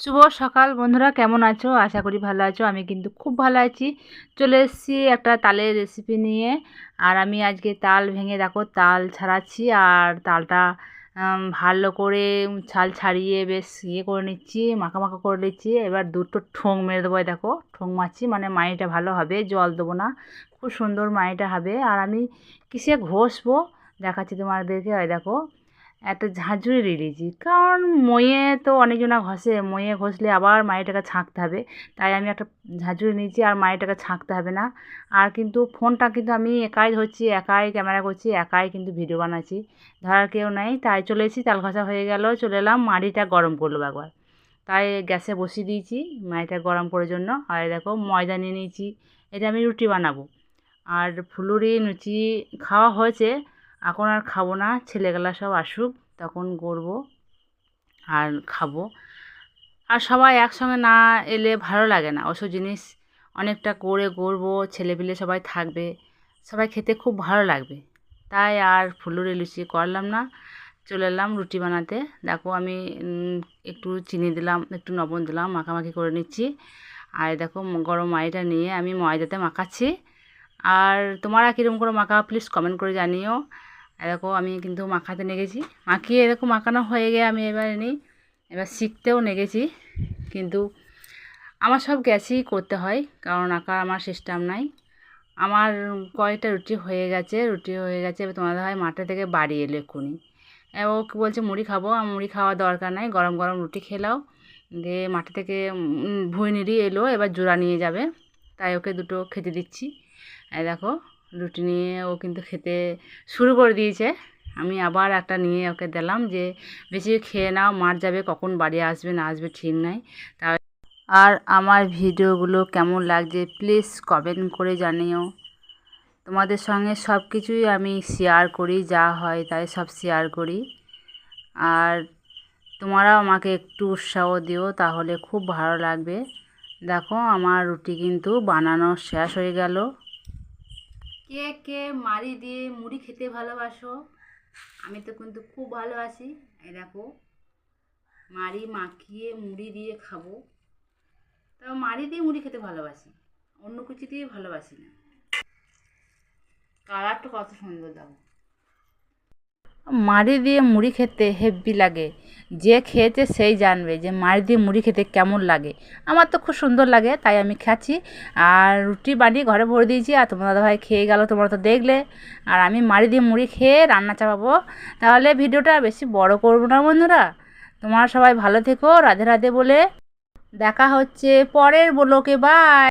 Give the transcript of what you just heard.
শুভ সকাল বন্ধুরা, কেমন আছো? আশা করি ভালো আছো, আমি কিন্তু খুব ভালো আছি। চলে এসেছি একটা তালের রেসিপি নিয়ে। আর আমি আজকে তাল ভেঙে, দেখো, তাল ছাড়াচ্ছি আর তালটা ভালো করে ছাল ছাড়িয়ে বেশ ইয়ে করে নিচ্ছি, মাখা মাখা করে নিচ্ছি। এবার দুটো ঠোং মেরে দেবো দেখো ঠোং মারছি মানে মাড়িটা ভালো হবে, জল দেবো না। খুব সুন্দর মাড়িটা হবে। আর আমি কিসে ঘষবো? দেখাচ্ছি তোমাদেরকে ওই দেখো। একটা ঝাঁঝুড়ি দিয়েছি কারণ মইয়ে তো অনেকজনা ঘষে, মইয়ে ঘষলে আবার মাড়িটাকে ছাঁকতে হবে। তাই আমি একটা ঝাঁঝুড়ি নিয়েছি, আর মাড়িটাকে ছাঁকতে হবে না। আর কিন্তু ফোনটা কিন্তু আমি একাই ধরছি, একাই ক্যামেরা করছি, একাই কিন্তু ভিডিও বানাচ্ছি। ধরার কেউ নেই, তাই চলে এসেছি, তাল ঘষা হয়ে গেল, চলে এলাম, মাড়িটা গরম করল একবার। তাই গ্যাসে বসিয়ে দিয়েছি, মাড়িটা গরম করার জন্য। আর দেখো, ময়দা নিয়ে নিয়েছি, এটা আমি রুটি বানাবো। আর ফুলুরি, লুচি খাওয়া হয়েছে। এখন আর খাব না ছেলেগুলা সব আসুক, তখন গড়বো আর খাব। আর সবাই একসঙ্গে না এলে ভালো লাগে না, ওসব জিনিস অনেকটা করে গড়বো ছেলেপিলে সবাই থাকবে, সবাই খেতে খুব ভালো লাগবে। তাই আর ফুলুরি লুচি করলাম না, চলে এলাম রুটি বানাতে। দেখো আমি একটু চিনি দিলাম, একটু লবণ দিলাম, মাখামাখি করে নিচ্ছি। আর দেখো গরম মাইটা নিয়ে আমি ময়দাতে মাখাচ্ছি। আর তোমরা কীরকম করে মাখা প্লিজ কমেন্ট করে জানিও। দেখো আমি কিন্তু মাখাতে নেগেছি। মাখিয়ে এরকম মাখানো হয়ে গিয়ে আমি এবার নিই এবার শিখতেও নেগেছি। কিন্তু আমার সব গ্যাসেই করতে হয়, কারণ আঁকা আমার সিস্টেম নাই। আমার কয়েকটা রুটি হয়ে গেছে, রুটি হয়ে গেছে, এবার তোমাদের হয় মাঠে থেকে বাড়ি এলো এক্ষুনি। ও বলছে, মুড়ি খাব, আমার মুড়ি খাওয়ার দরকার নাই, গরম গরম রুটি খেলাও দিয়ে মাঠে থেকে ভুঁই নিড়িয়ে এলো, এবার জোড়া নিয়ে যাবে। তাই ওকে দুটো খেতে দিচ্ছি। দেখো রুটি নিয়ে ও কিন্তু খেতে শুরু করে দিয়েছে। আমি আবার একটা নিয়ে ওকে দিলাম যে, বেশি খেয়ে নাও, মার যাবে, কখন বাড়ি আসবে, না আসবে, ঠিক নাই। তা আর আমার ভিডিওগুলো কেমন লাগছে প্লিজ কমেন্ট করে জানিও। তোমাদের সঙ্গে সব কিছুই আমি শেয়ার করি, যা হয় তাই সব শেয়ার করি। আর তোমরাও আমাকে একটু উৎসাহ দিও, তাহলে খুব ভালো লাগবে। দেখো, আমার রুটি কিন্তু বানানো শেষ হয়ে গেল। কে কে মারি দিয়ে মুড়ি খেতে ভালোবাসো? আমি তো কিন্তু খুব ভালোবাসি। এই দেখো, মারি, মাখিয়ে, মুড়ি দিয়ে খাব। তবে মারি দিয়ে মুড়ি খেতে ভালোবাসি, অন্য কিছু দিয়ে ভালোবাসি না। কালারটা কত সুন্দর দেখো। মাড়ি দিয়ে মুড়ি খেতে হেভি লাগে। যে খেয়েছে সেই জানবে যে মাড়ি দিয়ে মুড়ি খেতে কেমন লাগে। আমার তো খুব সুন্দর লাগে, তাই আমি খাচ্ছি। আর রুটি বানিয়ে ঘরে ভরে দিয়েছি আর তোমার দাদাভাই খেয়ে গেল, তোমরা তো দেখলে। আর আমি মাড়ি দিয়ে মুড়ি খেয়ে রান্না চাপাবো। তাহলে ভিডিওটা বেশি বড় করব না বন্ধুরা। তোমরা সবাই ভালো থেকো, রাধে রাধে বলে। দেখা হচ্ছে পরের ব্লকে, বাই।